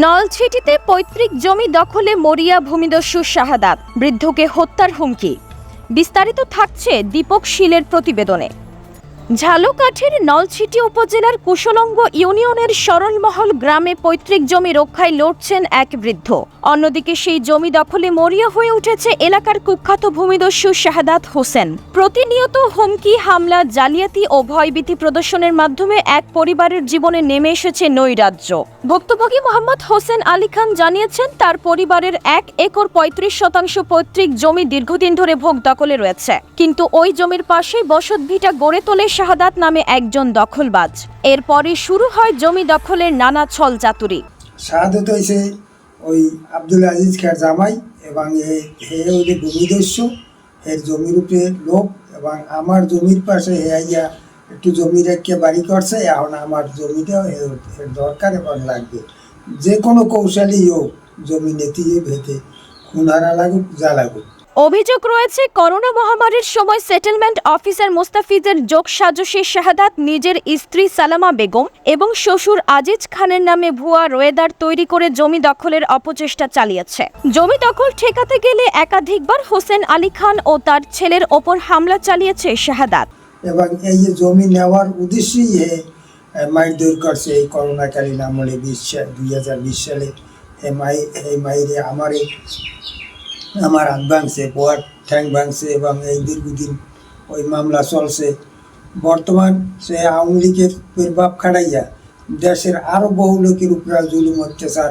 নলছিটিতে পৈতৃক জমি দখলে মরিয়া ভূমিদস্যু শাহাদাত, বৃদ্ধকে হত্যার হুমকি। বিস্তারিত থাকছে দীপক শীলের প্রতিবেদনে। ঝালকাঠির নলছিটি উপজেলার কুশলঙ্গ ইউনিয়নের সরলমহল গ্রামে পৈতৃক জমি রক্ষায় লড়ছেন এক বৃদ্ধ। অন্যদিকে সেই জমি দখলে মরিয়া হয়ে উঠেছে এলাকার কুখ্যাত ভূমিদস্যু শাহাদাত হোসেন। প্রতিনিয়ত হুমকি, হামলা, জালিয়াতি ও ভয়ভীতি প্রদর্শনের মাধ্যমে এক পরিবারের জীবনে নেমে এসেছে নৈরাজ্য। ভুক্তভোগী মোহাম্মদ হোসেন আলী খান জানিয়েছেন, তার পরিবারের এক একর পঁয়ত্রিশ শতাংশ পৈতৃক জমি দীর্ঘদিন ধরে ভোগ দখলে রয়েছে। কিন্তু ওই জমির পাশেই বসতভিটা গড়ে তোলে শাহাদাত নামে একজন দখলবাজ। এরপরে শুরু হয় জমি দখলের নানা ছল চাতুরি শাহাদত হয়েছে ওই আব্দুল আজিজ খার জামাই এবং হে হইলে ভূমিদস্যু, এর জমির উপরে লোক এবং আমার জমির পাশে হে আইয়া একটু জমি রেখে বাড়ি করছে, এখন আমার জমিটা এর দরকার এবং লাগবে। যে কোনো কৌশলই হোক, জমি নেতিয়ে ভেতে খুনারা লাগুক, যা লাগুক। অভিযোগ রয়েছে, করোনা মহামারীর সময় সেটেলমেন্ট অফিসার মোস্তাফিজের যোগ সাজসে শাহাদাত, নিজের স্ত্রী সালামা বেগম এবং শ্বশুর আজিজ খানের নামে ভুয়া রোয়েদার তৈরি করে জমি দখলের অপচেষ্টা চালিয়েছে। জমি দখল ঠেকাতে গেলে একাধিকবার হোসেন আলী খান ও তার ছেলের ওপর হামলা চালিয়েছে শাহাদাত। এবং এই জমি নেওয়ার মাইর দৈর করছে এই করোনাকালীন আমলে বিশ দুই হাজার বিশ সালে। হে মাই এই মাইরে আমার হাত ভাঙছে বোয়ার ঠ্যাং ভাঙছে এবং এই দীর্ঘদিন ওই মামলা চলছে। বর্তমান সে আওয়ামী লীগের প্রভাব খাটাইয়া দেশের আরও বহু লোকের উপরে জুলুম অত্যাচার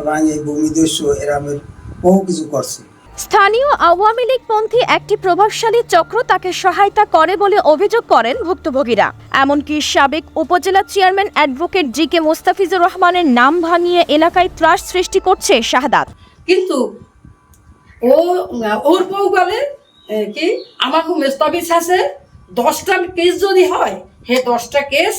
এবং এই ভূমিদস্যু এরামের বহু কিছু করছে। স্থানীয় আওয়ামী লীগপন্থী একটি প্রভাবশালী চক্র তাকে সহায়তা করে বলে অভিযোগ করেন ভুক্তভোগীরা। এমনকি সাবেক উপজেলা chairman advocate G K Mustafizur রহমানের নাম ভাঙিয়ে এলাকায় ত্রাস সৃষ্টি করছে শাহাদাত। কিন্তু ও ওর বউ বলে কি, আমার আছে, দশটা কেস যদি হয়, হে দশটা কেস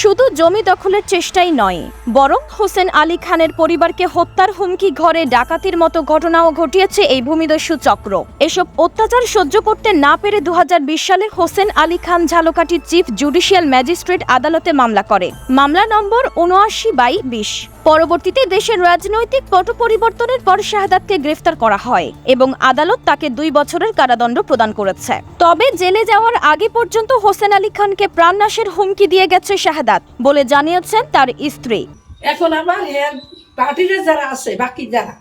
শুধু জমি দখলের চেষ্টাই নয়, বরং হোসেন আলী খানের পরিবারকে হত্যার হুমকি ঘরে ডাকাতির মতো ঘটনাও ঘটিয়েছে এই ভূমিদস্যু চক্র। এসব অত্যাচার সহ্য করতে না পেরে দু হাজার বিশ সালে হোসেন আলী খান ঝালকাঠির চিফ জুডিশিয়াল ম্যাজিস্ট্রেট আদালতে মামলা করে। মামলা নম্বর উনআশি বাই বিশ। পরবর্তীতে দেশের রাজনৈতিক পট পরিবর্তনের পর শাহাদাতকে গ্রেফতার করা হয় এবং আদালত তাকে দুই বছরের কারাদণ্ড প্রদান করেছে। তবে জেলে যাওয়ার আগে পর্যন্ত হোসেন আলী খানকে প্রাণনাশের হুমকি দিয়ে গেছে শাহাদাত বলে জানিয়েছেন তার স্ত্রী। এখন আবার হ্যার পার্টির যারা আছে, বাকি যারা,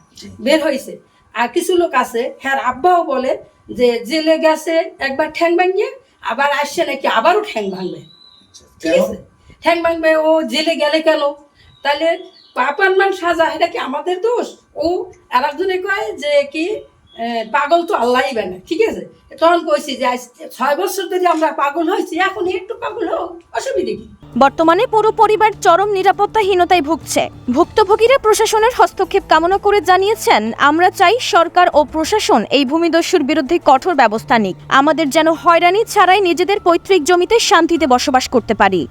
বের হয়েছে আর কিছু লোক আছে, হ্যার আব্বাও বলে যে জেলে গেছে, একবার ঠ্যাং ভাঙিয়ে, আবার আসছে নাকি আবারও ঠ্যাং ভাঙবে। ঠিক আছে? ঠ্যাং ভাঙবে, ও জেলে গেলে কেন? তাহলে পাপার সাজা, এটা কি আমাদের দোষ? ও আর একজনে কয় যে কি পাগল তো আল্লাহই বানে ঠিক আছে? তখন কইছি যে ছয় বছর ধরে আমরা পাগল হয়েছি, এখন একটু পাগল হোক, অসুবিধে কি? বর্তমানে পুরো পরিবার চরম নিরাপত্তাহীনতায় ভুগছে। ভুক্তভোগীরা প্রশাসনের হস্তক্ষেপ কামনা করে জানিয়েছেন, আমরা চাই সরকার ও প্রশাসন এই ভূমিদস্যুর বিরুদ্ধে কঠোর ব্যবস্থা নিক। আমাদের যেন হয়রানি ছাড়াই নিজেদের পৈতৃক জমিতে শান্তিতে বসবাস করতে পারি।